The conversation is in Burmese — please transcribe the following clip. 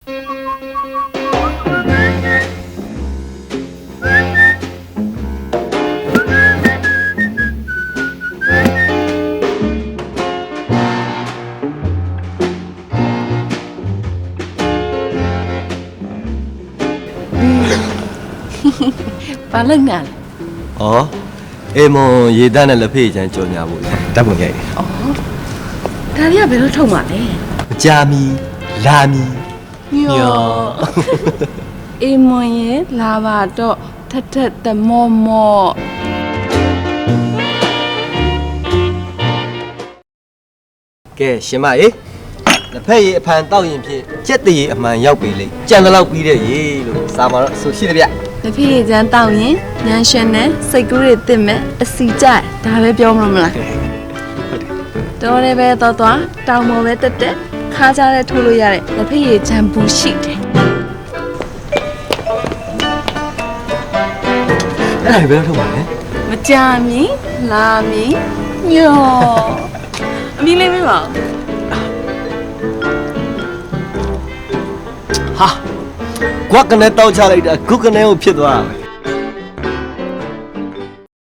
ဘာလုပ်နေလဲ။ဩအေမွန်ရေတန်းနဲ့လက်ဖေးချမ်းကြော်ညာဖို့လေဓာတ်ပုံရိုက်ဒါတွေကဘယ်လိုထုတ်မှာလဲ။မကြာမီလာမီ ညောအေးမွန်ရဲ့လာပါတော့ထက်ထက်တမောမောကဲရှင်မရေလက်ဖက်ရေအဖန်တောက်ရင်ဖြင့်ကြက်တရေအမှန်ရောက်ပြီလေကြံတလောက်ပြီးတဲ့ရေလို့စာမှာတော့ဆိုရှိတယ်ဗျတဖေးချမ်းတောက်ရင်ညံရှင်နဲ့စိတ်ကူးတွေတစ်မဲ့အစီကြိုက်ဒါပဲပြောမလို့မလားတော်တယ်ပဲတော့တော့တောင်ပေါ်ပဲတက်တက် ခါကြတဲ့ထိုးလို့ရတဲ့တဖေးချမ်းဘူးရှိတယ်အဲ့ဒါတွေဘယ်တော့ထုတ်ပါလဲမကြမီလာမီညောအမီလေးမေးပါဦးဟာကွက်ကနေတောက်ချလိုက်တာဂုတ်ကနေကိုဖြစ်သွားတာ